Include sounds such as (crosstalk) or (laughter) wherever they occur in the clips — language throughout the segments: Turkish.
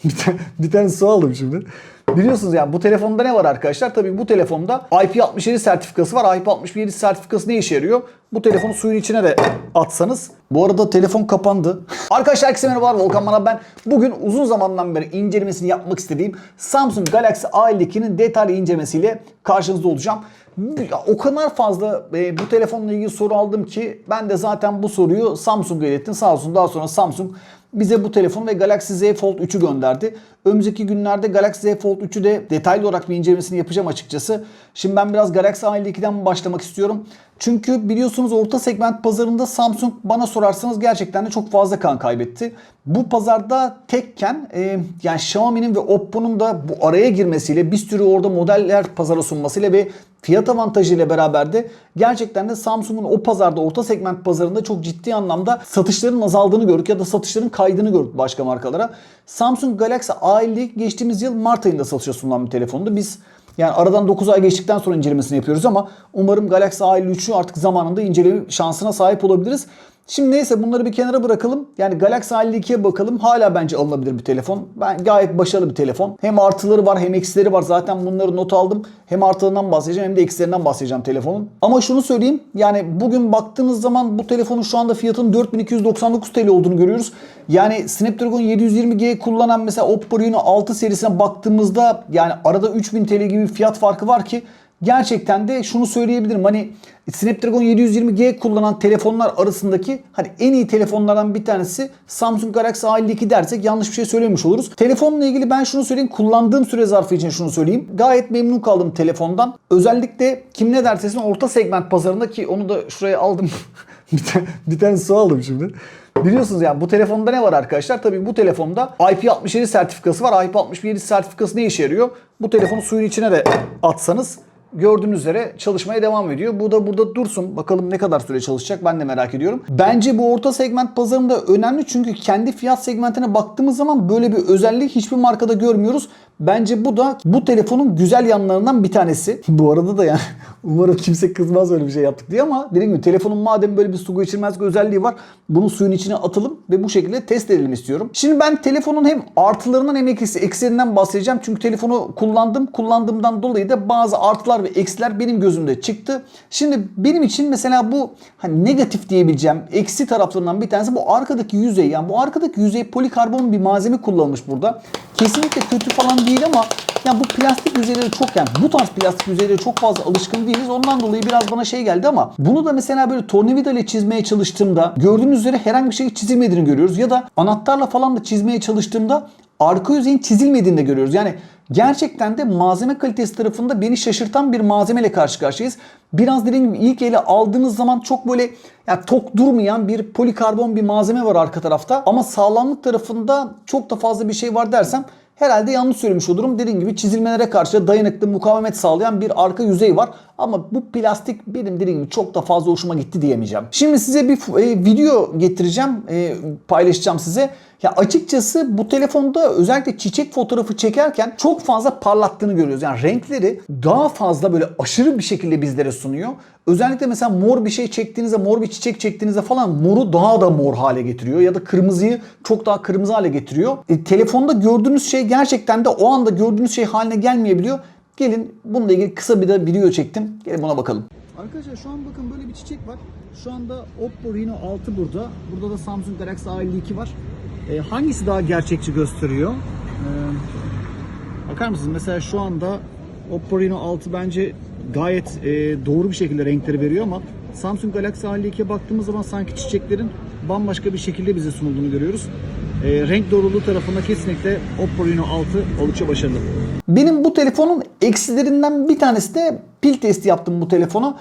(laughs) bir, tane, bir tane su aldım şimdi. Biliyorsunuz yani bu telefonda ne var arkadaşlar? Tabii bu telefonda IP67 sertifikası var. IP67 sertifikası ne işe yarıyor? Bu telefonu suyun içine de atsanız. Bu arada telefon kapandı. (laughs) Arkadaşlar herkese merhabalar. Volkan Bana ben. Bugün uzun zamandan beri incelemesini yapmak istediğim Samsung Galaxy A52'nin detaylı incelemesiyle karşınızda olacağım. O kadar fazla e, bu telefonla ilgili soru aldım ki ben de zaten bu soruyu Samsung'a ilettim. Sağ olsun daha sonra Samsung bize bu telefon ve Galaxy Z Fold 3'ü gönderdi. Önümüzdeki günlerde Galaxy Z Fold 3'ü de detaylı olarak bir incelemesini yapacağım açıkçası. Şimdi ben biraz Galaxy A52'den başlamak istiyorum. Çünkü biliyorsunuz orta segment pazarında Samsung bana sorarsanız gerçekten de çok fazla kan kaybetti. Bu pazarda tekken e, yani Xiaomi'nin ve Oppo'nun da bu araya girmesiyle bir sürü orada modeller pazara sunmasıyla ve fiyat avantajıyla beraber de gerçekten de Samsung'un o pazarda orta segment pazarında çok ciddi anlamda satışların azaldığını gördük ya da satışların kaydığını gördük başka markalara. Samsung Galaxy A50 geçtiğimiz yıl Mart ayında satışa sunulan bir telefondu. Biz yani aradan 9 ay geçtikten sonra incelemesini yapıyoruz ama umarım Galaxy A53'ü artık zamanında inceleme şansına sahip olabiliriz. Şimdi neyse bunları bir kenara bırakalım. Yani Galaxy A52'ye bakalım. Hala bence alınabilir bir telefon. Ben gayet başarılı bir telefon. Hem artıları var hem eksileri var. Zaten bunları not aldım. Hem artılarından bahsedeceğim hem de eksilerinden bahsedeceğim telefonun. Ama şunu söyleyeyim. Yani bugün baktığınız zaman bu telefonun şu anda fiyatının 4299 TL olduğunu görüyoruz. Yani Snapdragon 720G kullanan mesela Oppo Reno 6 serisine baktığımızda yani arada 3000 TL gibi bir fiyat farkı var ki gerçekten de şunu söyleyebilirim. Hani Snapdragon 720G kullanan telefonlar arasındaki hani en iyi telefonlardan bir tanesi Samsung Galaxy A52 dersek yanlış bir şey söylemiş oluruz. Telefonla ilgili ben şunu söyleyeyim. Kullandığım süre zarfı için şunu söyleyeyim. Gayet memnun kaldım telefondan. Özellikle kim ne derse desin orta segment pazarında ki onu da şuraya aldım. (laughs) bir, tane, bir tane su aldım şimdi. Biliyorsunuz yani bu telefonda ne var arkadaşlar? Tabii bu telefonda IP67 sertifikası var. IP67 sertifikası ne işe yarıyor? Bu telefonu suyun içine de atsanız gördüğünüz üzere çalışmaya devam ediyor. Bu da burada dursun. Bakalım ne kadar süre çalışacak ben de merak ediyorum. Bence bu orta segment pazarında önemli çünkü kendi fiyat segmentine baktığımız zaman böyle bir özelliği hiçbir markada görmüyoruz. Bence bu da bu telefonun güzel yanlarından bir tanesi. (laughs) Bu arada da yani (laughs) umarım kimse kızmaz öyle bir şey yaptık diye ama dediğim gibi telefonun madem böyle bir su geçirmez özelliği var bunu suyun içine atalım ve bu şekilde test edelim istiyorum. Şimdi ben telefonun hem artılarından hem eksilerinden bahsedeceğim. Çünkü telefonu kullandım. Kullandığımdan dolayı da bazı artılar ve eksiler benim gözümde çıktı. Şimdi benim için mesela bu hani negatif diyebileceğim eksi taraflarından bir tanesi bu arkadaki yüzey. Yani bu arkadaki yüzey polikarbon bir malzeme kullanılmış burada. Kesinlikle kötü falan değil ama yani bu plastik yüzeyleri çok yani bu tarz plastik yüzeyleri çok fazla alışkın değiliz. Ondan dolayı biraz bana şey geldi ama bunu da mesela böyle tornavida ile çizmeye çalıştığımda gördüğünüz üzere herhangi bir şey çizilmediğini görüyoruz. Ya da anahtarla falan da çizmeye çalıştığımda arka yüzeyin çizilmediğini de görüyoruz. Yani gerçekten de malzeme kalitesi tarafında beni şaşırtan bir malzemeyle karşı karşıyayız. Biraz dediğim gibi ilk ele aldığınız zaman çok böyle yani tok durmayan bir polikarbon bir malzeme var arka tarafta. Ama sağlamlık tarafında çok da fazla bir şey var dersem Herhalde yanlış söylemiş olurum. Dediğim gibi çizilmelere karşı dayanıklı mukavemet sağlayan bir arka yüzey var. Ama bu plastik benim dediğim gibi çok da fazla hoşuma gitti diyemeyeceğim. Şimdi size bir e, video getireceğim, e, paylaşacağım size. Ya açıkçası bu telefonda özellikle çiçek fotoğrafı çekerken çok fazla parlattığını görüyoruz. Yani renkleri daha fazla böyle aşırı bir şekilde bizlere sunuyor. Özellikle mesela mor bir şey çektiğinizde, mor bir çiçek çektiğinizde falan moru daha da mor hale getiriyor. Ya da kırmızıyı çok daha kırmızı hale getiriyor. E, telefonda gördüğünüz şey gerçekten de o anda gördüğünüz şey haline gelmeyebiliyor. Gelin bununla ilgili kısa bir de video çektim. Gelin buna bakalım. Arkadaşlar şu an bakın böyle bir çiçek var. Şu anda Oppo Reno 6 burada. Burada da Samsung Galaxy A52 var. E, hangisi daha gerçekçi gösteriyor? E, bakar mısınız? Mesela şu anda Oppo Reno 6 bence gayet e, doğru bir şekilde renkleri veriyor ama Samsung Galaxy A52'ye baktığımız zaman sanki çiçeklerin bambaşka bir şekilde bize sunulduğunu görüyoruz. E, renk doğruluğu tarafında kesinlikle Oppo Reno 6 oldukça başarılı. Benim bu telefonun eksilerinden bir tanesi de pil testi yaptım bu telefonu.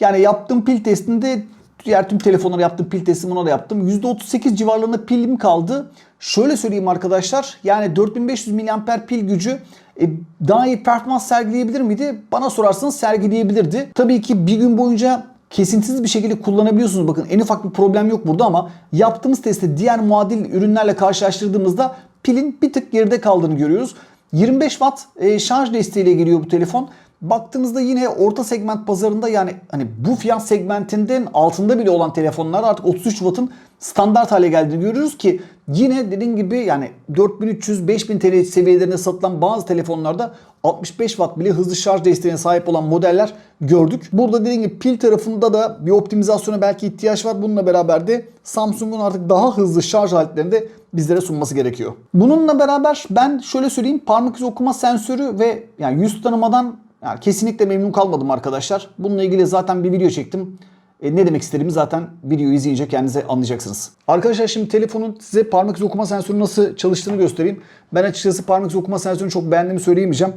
Yani yaptığım pil testinde diğer tüm telefonlara yaptığım pil testimi ona da yaptım. %38 civarlarında pilim kaldı. Şöyle söyleyeyim arkadaşlar. Yani 4500 mAh pil gücü e, daha iyi performans sergileyebilir miydi? Bana sorarsanız sergileyebilirdi. Tabii ki bir gün boyunca kesintisiz bir şekilde kullanabiliyorsunuz. Bakın en ufak bir problem yok burada ama yaptığımız testte diğer muadil ürünlerle karşılaştırdığımızda pilin bir tık geride kaldığını görüyoruz. 25 watt e, şarj desteğiyle geliyor bu telefon. Baktığımızda yine orta segment pazarında yani hani bu fiyat segmentinden altında bile olan telefonlar artık 33 Watt'ın standart hale geldiğini görüyoruz ki yine dediğim gibi yani 4300-5000 TL seviyelerinde satılan bazı telefonlarda 65 Watt bile hızlı şarj desteğine sahip olan modeller gördük. Burada dediğim gibi pil tarafında da bir optimizasyona belki ihtiyaç var. Bununla beraber de Samsung'un artık daha hızlı şarj aletlerini de bizlere sunması gerekiyor. Bununla beraber ben şöyle söyleyeyim parmak izi okuma sensörü ve yani yüz tanımadan yani kesinlikle memnun kalmadım arkadaşlar. Bununla ilgili zaten bir video çektim. E, ne demek istediğimi zaten videoyu izleyince kendinize anlayacaksınız. Arkadaşlar şimdi telefonun size parmak izi okuma sensörü nasıl çalıştığını göstereyim. Ben açıkçası parmak izi okuma sensörünü çok beğendiğimi söyleyemeyeceğim.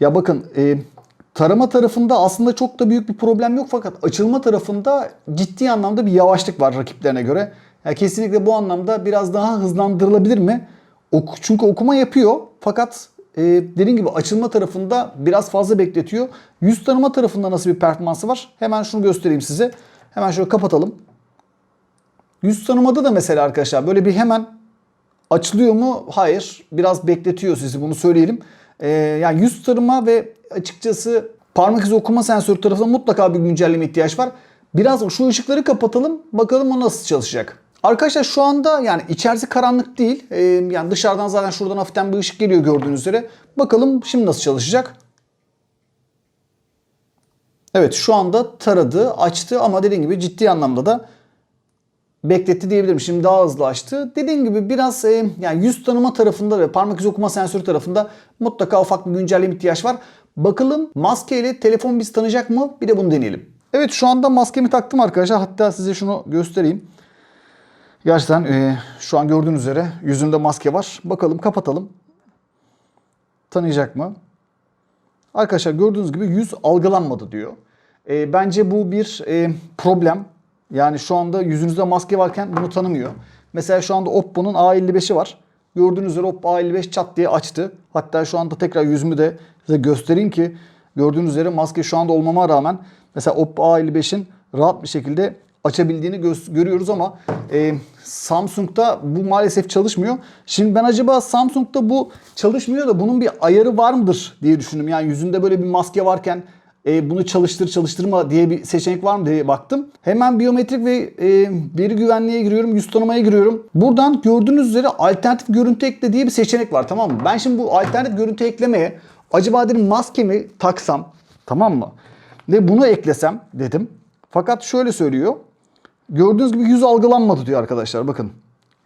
Ya bakın e, tarama tarafında aslında çok da büyük bir problem yok fakat açılma tarafında ciddi anlamda bir yavaşlık var rakiplerine göre. Ya kesinlikle bu anlamda biraz daha hızlandırılabilir mi? Ok, çünkü okuma yapıyor fakat e, dediğim gibi açılma tarafında biraz fazla bekletiyor. Yüz tanıma tarafında nasıl bir performansı var? Hemen şunu göstereyim size. Hemen şöyle kapatalım. Yüz tanımada da mesela arkadaşlar böyle bir hemen açılıyor mu? Hayır. Biraz bekletiyor sizi bunu söyleyelim. Ee, yani yüz tanıma ve açıkçası parmak izi okuma sensörü tarafında mutlaka bir güncelleme ihtiyaç var. Biraz şu ışıkları kapatalım. Bakalım o nasıl çalışacak. Arkadaşlar şu anda yani içerisi karanlık değil. Ee, yani dışarıdan zaten şuradan hafiften bir ışık geliyor gördüğünüz üzere. Bakalım şimdi nasıl çalışacak. Evet şu anda taradı, açtı ama dediğim gibi ciddi anlamda da bekletti diyebilirim. Şimdi daha hızlı açtı. Dediğim gibi biraz e, yani yüz tanıma tarafında ve parmak izi okuma sensörü tarafında mutlaka ufak bir güncelleme ihtiyaç var. Bakalım maskeyle telefon biz tanıyacak mı? Bir de bunu deneyelim. Evet şu anda maskemi taktım arkadaşlar. Hatta size şunu göstereyim. Gerçekten e, şu an gördüğünüz üzere yüzümde maske var. Bakalım kapatalım. Tanıyacak mı? Arkadaşlar gördüğünüz gibi yüz algılanmadı diyor. E, bence bu bir e, problem. Yani şu anda yüzünüzde maske varken bunu tanımıyor. Mesela şu anda Oppo'nun A55'i var. Gördüğünüz üzere Oppo A55 çat diye açtı. Hatta şu anda tekrar yüzümü de size göstereyim ki gördüğünüz üzere maske şu anda olmama rağmen mesela Oppo A55'in rahat bir şekilde açabildiğini gö- görüyoruz ama e, Samsung'da bu maalesef çalışmıyor. Şimdi ben acaba Samsung'da bu çalışmıyor da bunun bir ayarı var mıdır diye düşündüm. Yani yüzünde böyle bir maske varken e, bunu çalıştır çalıştırma diye bir seçenek var mı diye baktım. Hemen biyometrik ve e, veri güvenliğe giriyorum, yüz tanımaya giriyorum. Buradan gördüğünüz üzere alternatif görüntü ekle diye bir seçenek var tamam mı? Ben şimdi bu alternatif görüntü eklemeye acaba dedim maskemi taksam tamam mı? Ve bunu eklesem dedim. Fakat şöyle söylüyor. Gördüğünüz gibi yüz algılanmadı diyor arkadaşlar bakın.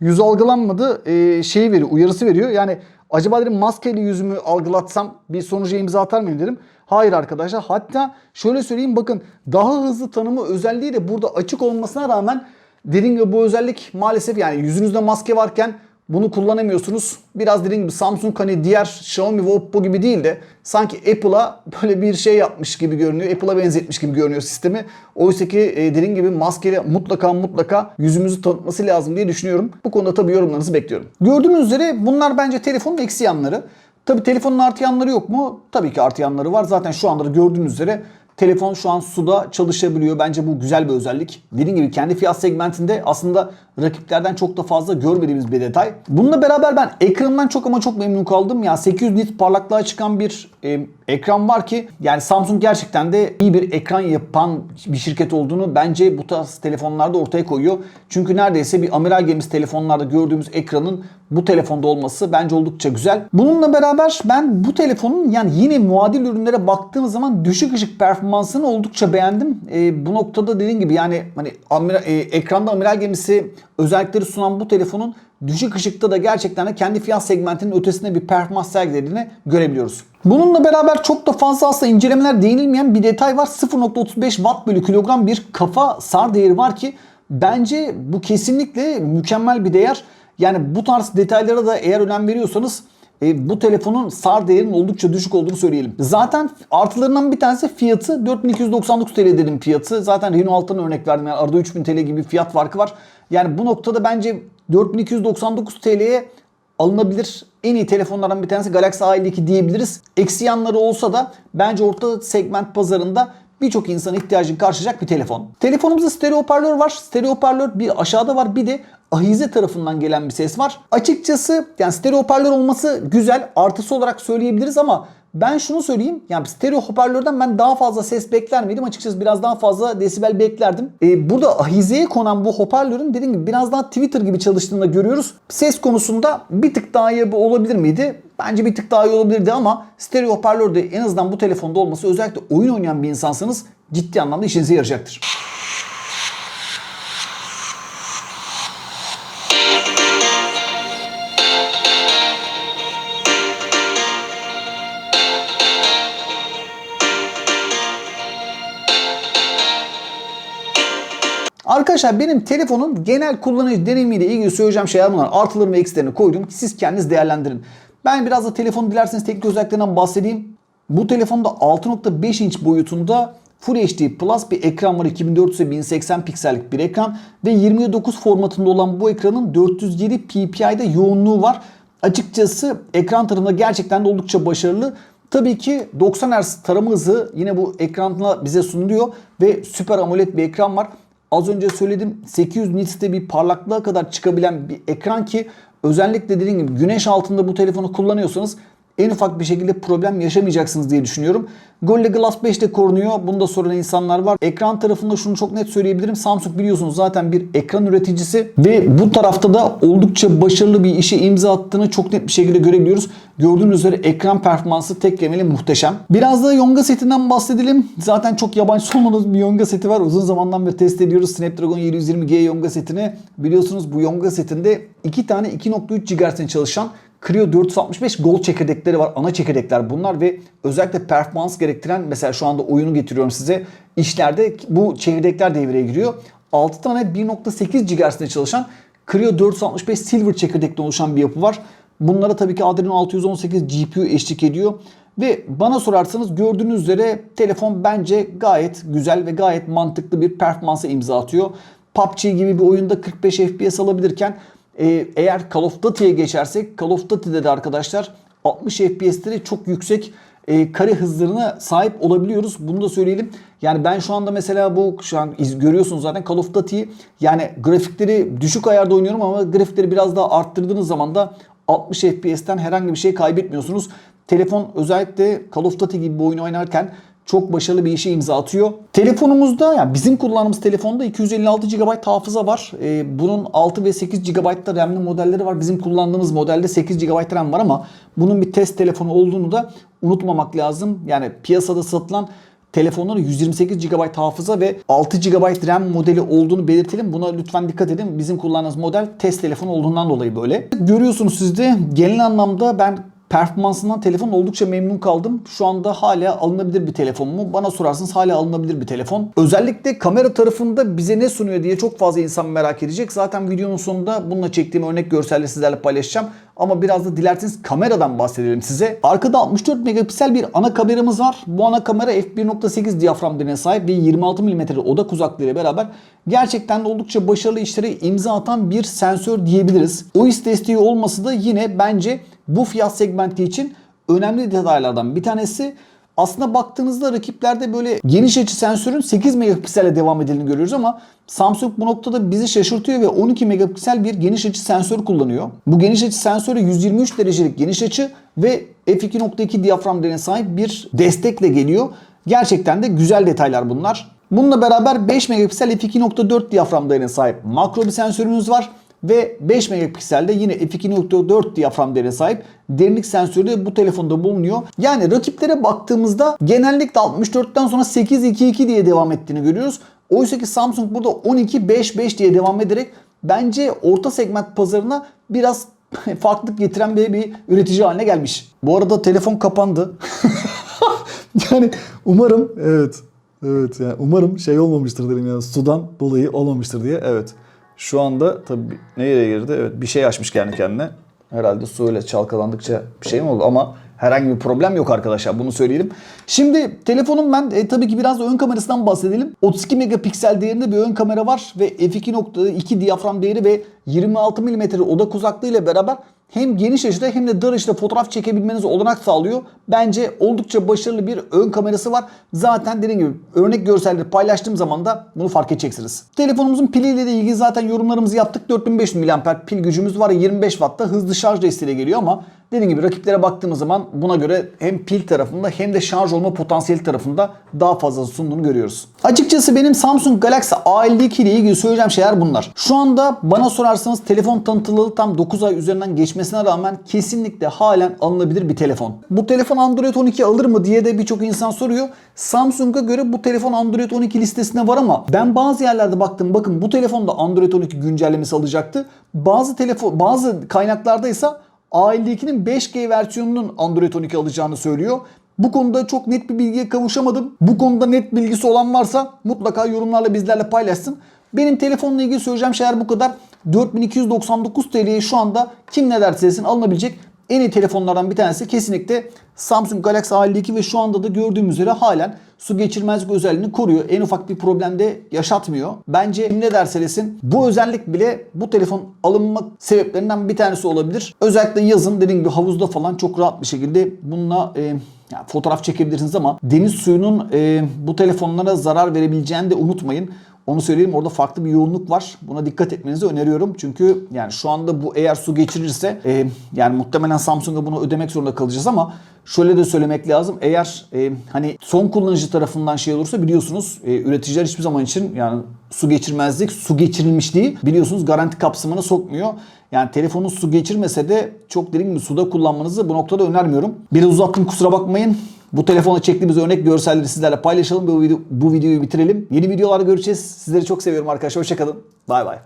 Yüz algılanmadı e, şeyi veriyor uyarısı veriyor. Yani acaba dedim maskeyle yüzümü algılatsam bir sonuca imza atar mıyım dedim. Hayır arkadaşlar hatta şöyle söyleyeyim bakın daha hızlı tanıma özelliği de burada açık olmasına rağmen dediğim gibi bu özellik maalesef yani yüzünüzde maske varken bunu kullanamıyorsunuz. Biraz dediğim gibi Samsung hani diğer Xiaomi ve Oppo gibi değil de sanki Apple'a böyle bir şey yapmış gibi görünüyor. Apple'a benzetmiş gibi görünüyor sistemi. Oysa ki e, dediğim gibi maskeyle mutlaka mutlaka yüzümüzü tanıtması lazım diye düşünüyorum. Bu konuda tabii yorumlarınızı bekliyorum. Gördüğünüz üzere bunlar bence telefonun eksi yanları. Tabii telefonun artı yanları yok mu? Tabii ki artı yanları var. Zaten şu anda da gördüğünüz üzere Telefon şu an suda çalışabiliyor. Bence bu güzel bir özellik. Dediğim gibi kendi fiyat segmentinde aslında rakiplerden çok da fazla görmediğimiz bir detay. Bununla beraber ben ekranından çok ama çok memnun kaldım. Ya 800 nit parlaklığa çıkan bir e, ekran var ki yani Samsung gerçekten de iyi bir ekran yapan bir şirket olduğunu bence bu tarz telefonlarda ortaya koyuyor. Çünkü neredeyse bir amiral gemisi telefonlarda gördüğümüz ekranın bu telefonda olması bence oldukça güzel. Bununla beraber ben bu telefonun yani yine muadil ürünlere baktığım zaman düşük ışık performansını oldukça beğendim. E, bu noktada dediğim gibi yani hani amira, e, ekranda amiral gemisi özellikleri sunan bu telefonun düşük ışıkta da gerçekten de kendi fiyat segmentinin ötesinde bir performans sergilediğini görebiliyoruz. Bununla beraber çok da fazla aslında incelemeler değinilmeyen bir detay var. 0.35 watt bölü kilogram bir kafa sar değeri var ki bence bu kesinlikle mükemmel bir değer. Yani bu tarz detaylara da eğer önem veriyorsanız e, bu telefonun SAR değerinin oldukça düşük olduğunu söyleyelim. Zaten artılarından bir tanesi fiyatı 4299 TL dedim fiyatı. Zaten Reno 6'dan örnek verdim. Yani arada 3000 TL gibi fiyat farkı var. Yani bu noktada bence 4299 TL'ye alınabilir en iyi telefonlardan bir tanesi Galaxy A52 diyebiliriz. Eksi yanları olsa da bence orta segment pazarında birçok insanın ihtiyacını karşılayacak bir telefon. Telefonumuzda stereo hoparlör var. Stereo hoparlör bir aşağıda var bir de ahize tarafından gelen bir ses var. Açıkçası yani stereo hoparlör olması güzel artısı olarak söyleyebiliriz ama Ben şunu söyleyeyim. Yani stereo hoparlörden ben daha fazla ses bekler miydim? Açıkçası biraz daha fazla desibel beklerdim. Ee, burada ahizeye konan bu hoparlörün dediğim gibi biraz daha Twitter gibi çalıştığını da görüyoruz. Ses konusunda bir tık daha iyi olabilir miydi? Bence bir tık daha iyi olabilirdi ama stereo hoparlör de en azından bu telefonda olması özellikle oyun oynayan bir insansanız ciddi anlamda işinize yarayacaktır. Arkadaşlar benim telefonun genel kullanıcı deneyimiyle ilgili söyleyeceğim şeyler bunlar. Artılarını ve eksilerini koydum. Siz kendiniz değerlendirin. Ben biraz da telefonu dilerseniz teknik özelliklerinden bahsedeyim. Bu telefonda 6.5 inç boyutunda Full HD Plus bir ekran var. 2400 1080 piksellik bir ekran. Ve 29 formatında olan bu ekranın 407 ppi'de yoğunluğu var. Açıkçası ekran tarafında gerçekten de oldukça başarılı. Tabii ki 90 Hz tarama hızı yine bu ekranla bize sunuluyor. Ve Super AMOLED bir ekran var. Az önce söyledim 800 nits'te bir parlaklığa kadar çıkabilen bir ekran ki özellikle dediğim gibi güneş altında bu telefonu kullanıyorsanız en ufak bir şekilde problem yaşamayacaksınız diye düşünüyorum. Gorilla Glass 5 de korunuyor. Bunu da soran insanlar var. Ekran tarafında şunu çok net söyleyebilirim. Samsung biliyorsunuz zaten bir ekran üreticisi ve bu tarafta da oldukça başarılı bir işe imza attığını çok net bir şekilde görebiliyoruz. Gördüğünüz üzere ekran performansı tek kelimeyle muhteşem. Biraz da Yonga setinden bahsedelim. Zaten çok yabancı (laughs) olmadığımız bir Yonga seti var. Uzun zamandan beri test ediyoruz Snapdragon 720G Yonga setini. Biliyorsunuz bu Yonga setinde iki tane 2.3 GHz'in çalışan Creo 465 Gold çekirdekleri var. Ana çekirdekler bunlar ve özellikle performans gerektiren mesela şu anda oyunu getiriyorum size. İşlerde bu çekirdekler devreye giriyor. 6 tane 1.8 GHz'de çalışan Creo 465 Silver çekirdekten oluşan bir yapı var. Bunlara tabii ki Adreno 618 GPU eşlik ediyor. Ve bana sorarsanız gördüğünüz üzere telefon bence gayet güzel ve gayet mantıklı bir performansa imza atıyor. PUBG gibi bir oyunda 45 FPS alabilirken ee, eğer Call of Duty'ye geçersek Call of Duty'de de arkadaşlar 60 FPS'leri çok yüksek e, kare hızlarına sahip olabiliyoruz. Bunu da söyleyelim. Yani ben şu anda mesela bu şu an iz, görüyorsunuz zaten Call of Duty'yi yani grafikleri düşük ayarda oynuyorum ama grafikleri biraz daha arttırdığınız zaman da 60 FPS'ten herhangi bir şey kaybetmiyorsunuz. Telefon özellikle Call of Duty gibi bir oyun oynarken çok başarılı bir işe imza atıyor. Telefonumuzda yani bizim kullandığımız telefonda 256 GB hafıza var. Ee, bunun 6 ve 8 GB da RAM'li modelleri var. Bizim kullandığımız modelde 8 GB RAM var ama bunun bir test telefonu olduğunu da unutmamak lazım. Yani piyasada satılan telefonların 128 GB hafıza ve 6 GB RAM modeli olduğunu belirtelim. Buna lütfen dikkat edin. Bizim kullandığımız model test telefonu olduğundan dolayı böyle. Görüyorsunuz siz de genel anlamda ben performansından telefon oldukça memnun kaldım. Şu anda hala alınabilir bir telefon mu? Bana sorarsanız hala alınabilir bir telefon. Özellikle kamera tarafında bize ne sunuyor diye çok fazla insan merak edecek. Zaten videonun sonunda bununla çektiğim örnek görselleri sizlerle paylaşacağım. Ama biraz da dilerseniz kameradan bahsedelim size. Arkada 64 megapiksel bir ana kameramız var. Bu ana kamera f1.8 diyafram diline sahip ve 26 mm odak uzaklığıyla beraber gerçekten de oldukça başarılı işlere imza atan bir sensör diyebiliriz. OIS desteği olması da yine bence bu fiyat segmenti için önemli detaylardan bir tanesi. Aslında baktığınızda rakiplerde böyle geniş açı sensörün 8 megapikselle devam edildiğini görüyoruz ama Samsung bu noktada bizi şaşırtıyor ve 12 megapiksel bir geniş açı sensör kullanıyor. Bu geniş açı sensörü 123 derecelik geniş açı ve f2.2 diyafram değerine sahip bir destekle geliyor. Gerçekten de güzel detaylar bunlar. Bununla beraber 5 megapiksel f2.4 diyafram değerine sahip makro bir sensörümüz var ve 5 megapikselde yine f2.4 diyafram değerine sahip derinlik sensörü de bu telefonda bulunuyor. Yani rakiplere baktığımızda genellikle 64'ten sonra 8.2.2 diye devam ettiğini görüyoruz. Oysa ki Samsung burada 12.5.5 diye devam ederek bence orta segment pazarına biraz (laughs) farklılık getiren bir, bir üretici haline gelmiş. Bu arada telefon kapandı. (laughs) yani umarım evet evet yani umarım şey olmamıştır dedim ya sudan dolayı olmamıştır diye evet. Şu anda tabii nereye girdi? Evet bir şey açmış kendi kendine. Herhalde suyla çalkalandıkça bir şey mi oldu ama herhangi bir problem yok arkadaşlar bunu söyleyelim. Şimdi telefonun ben e, tabii ki biraz ön kamerasından bahsedelim. 32 megapiksel değerinde bir ön kamera var ve f2.2 diyafram değeri ve 26 mm odak uzaklığı ile beraber hem geniş açıda hem de dar açıda fotoğraf çekebilmenize olanak sağlıyor. Bence oldukça başarılı bir ön kamerası var. Zaten dediğim gibi örnek görselleri paylaştığım zaman da bunu fark edeceksiniz. Telefonumuzun piliyle de ilgili zaten yorumlarımızı yaptık. 4500 mAh pil gücümüz var. 25 Watt'ta hızlı şarj desteğiyle geliyor ama Dediğim gibi rakiplere baktığımız zaman buna göre hem pil tarafında hem de şarj olma potansiyeli tarafında daha fazla sunduğunu görüyoruz. Açıkçası benim Samsung Galaxy A52 ile ilgili söyleyeceğim şeyler bunlar. Şu anda bana sorarsanız telefon tanıtıldığı tam 9 ay üzerinden geçmesine rağmen kesinlikle halen alınabilir bir telefon. Bu telefon Android 12 alır mı diye de birçok insan soruyor. Samsung'a göre bu telefon Android 12 listesine var ama ben bazı yerlerde baktım bakın bu telefonda Android 12 güncellemesi alacaktı. Bazı telefon bazı kaynaklarda ise A52'nin 5G versiyonunun Android 12 alacağını söylüyor. Bu konuda çok net bir bilgiye kavuşamadım. Bu konuda net bilgisi olan varsa mutlaka yorumlarla bizlerle paylaşsın. Benim telefonla ilgili söyleyeceğim şeyler bu kadar. 4299 TL'ye şu anda kim ne derse desin alınabilecek en iyi telefonlardan bir tanesi kesinlikle Samsung Galaxy A52 ve şu anda da gördüğümüz üzere halen su geçirmezlik özelliğini koruyor. En ufak bir problem de yaşatmıyor. Bence kim ne derse desin bu özellik bile bu telefon alınma sebeplerinden bir tanesi olabilir. Özellikle yazın dediğim gibi havuzda falan çok rahat bir şekilde bununla e, ya fotoğraf çekebilirsiniz ama deniz suyunun e, bu telefonlara zarar verebileceğini de unutmayın. Onu söyleyeyim orada farklı bir yoğunluk var. Buna dikkat etmenizi öneriyorum. Çünkü yani şu anda bu eğer su geçirirse e, yani muhtemelen Samsung'a bunu ödemek zorunda kalacağız ama şöyle de söylemek lazım. Eğer e, hani son kullanıcı tarafından şey olursa biliyorsunuz e, üreticiler hiçbir zaman için yani su geçirmezlik, su geçirilmişliği biliyorsunuz garanti kapsamına sokmuyor. Yani telefonun su geçirmese de çok dediğim gibi suda kullanmanızı bu noktada önermiyorum. Biraz uzattım kusura bakmayın. Bu telefona çektiğimiz örnek görselleri sizlerle paylaşalım ve bu, video, bu videoyu bitirelim. Yeni videolarda görüşeceğiz. Sizleri çok seviyorum arkadaşlar. Hoşçakalın. Bay bay.